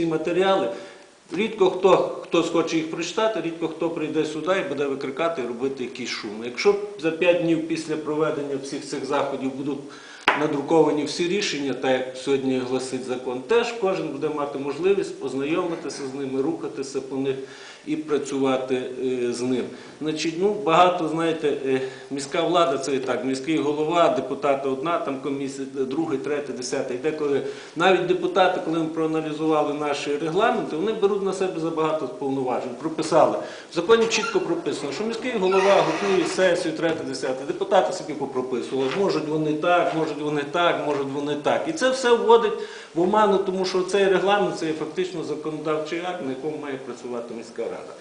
ці матеріали. Рідко хто, хто схоче їх прочитати, рідко хто прийде сюди і буде викрикати робити якийсь шум. Якщо за 5 днів після проведення всіх цих заходів будуть надруковані всі рішення, так як сьогодні гласить закон, теж кожен буде мати можливість познайомитися з ними, рухатися по них і працювати е, з ним. Значить, ну, багато, знаєте, е, міська влада це і так, міський голова, депутати одна, там комісія, друга, третя, десята. І деколи навіть депутати, коли ми проаналізували наші регламенти, вони беруть на себе забагато повноважень. Прописали. В законі чітко прописано, що міський голова готує сесію, третя, десята. Депутати собі попрописували. Можуть вони так, можуть так, можуть вони так. І це все вводить в оману, тому що цей регламент це є фактично законодавчий акт, на якому має працювати міська рада.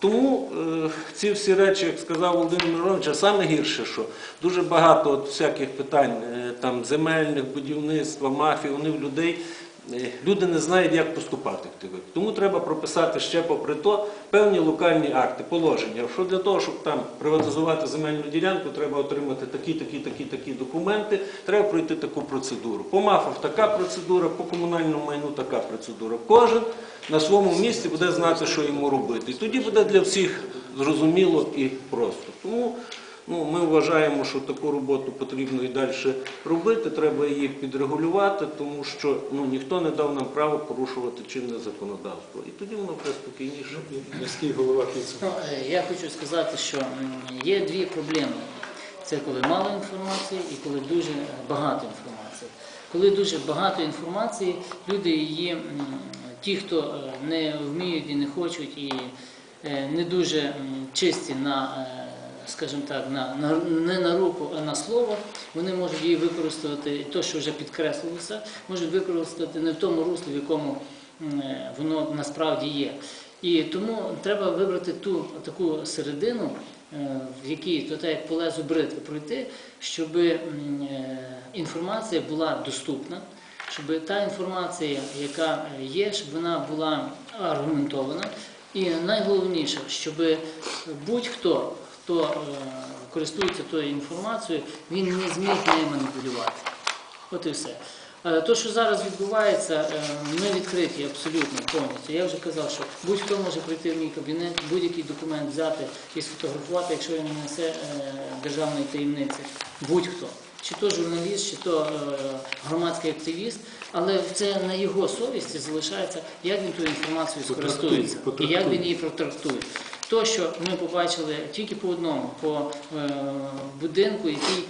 Тому е, ці всі речі, як сказав Володимир Миронович, а саме гірше, що дуже багато от всяких питань е, там земельних, будівництва, мафії, вони в людей. Е, Люди не знають, як поступати в випадках. Тому треба прописати ще попри то певні локальні акти, положення. Що для того, щоб там приватизувати земельну ділянку, треба отримати такі, такі, такі, такі документи, треба пройти таку процедуру. По МАФах така процедура, по комунальному майну така процедура. Кожен на своєму місці буде знати, що йому робити. І тоді буде для всіх зрозуміло і просто. Тому ну, ми вважаємо, що таку роботу потрібно і далі робити, треба її підрегулювати, тому що ну, ніхто не дав нам право порушувати чинне законодавство. І тоді воно буде спокійніше. Міський голова. Ну, е, я хочу сказати, що є дві проблеми. Це коли мало інформації і коли дуже багато інформації. Коли дуже багато інформації, люди її, ті, хто е, не вміють і не хочуть, і е, не дуже чисті на, скажімо так, на, на, не на руку, а на слово, вони можуть її використати, і то, що вже підкреслилося, можуть використати не в тому руслі, в якому е, воно насправді є. І тому треба вибрати ту таку середину, е, в якій то так як по лезу бритви пройти, щоб е, інформація була доступна, щоб та інформація, яка є, щоб вона була аргументована. І найголовніше, щоб будь-хто, хто е, користується тою інформацією, він не зміг нею маніпулювати. От і все. Е, То, що зараз відбувається, е, ми відкриті абсолютно повністю. Я вже казав, що будь-хто може прийти в мій кабінет, будь-який документ взяти і сфотографувати, якщо він не несе е, державної таємниці. Будь-хто. Чи то журналіст, чи то е, громадський активіст, але це на його совісті залишається, як він інформацією Потрактує, скористується і як він її протрактує. То, що ми побачили тільки по одному, по е, будинку, який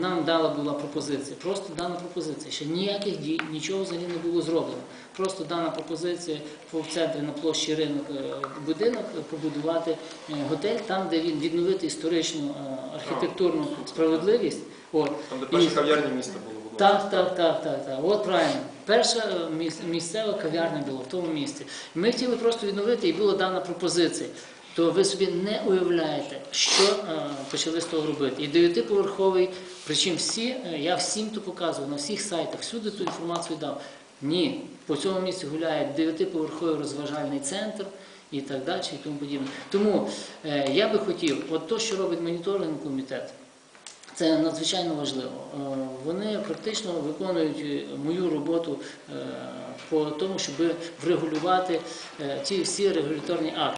нам дала була пропозиція. Просто дана пропозиція. Ще ніяких дій, нічого взагалі не було зроблено. Просто дана пропозиція по- в центрі на площі ринок е, будинок побудувати е, готель, там, де він відновити історичну архітектурну справедливість. От. Там, де перші кав'ярні міста було. Так, так, так, так, так. От правильно. Перша е, місцева кав'ярня була в тому місці. Ми хотіли просто відновити, і була дана пропозиція. То ви собі не уявляєте, що е, почали з того робити. І дев'ятиповерховий, причому всі, е, я всім то показував, на всіх сайтах, всюди ту інформацію дав. Ні, по цьому місці гуляє дев'ятиповерховий розважальний центр і так далі, і тому подібне. Тому е, я би хотів, от то, що робить моніторинг комітет, це надзвичайно важливо. Е, Вони практично виконують е, мою роботу е, по тому, щоб врегулювати ті всі регуляторні акти.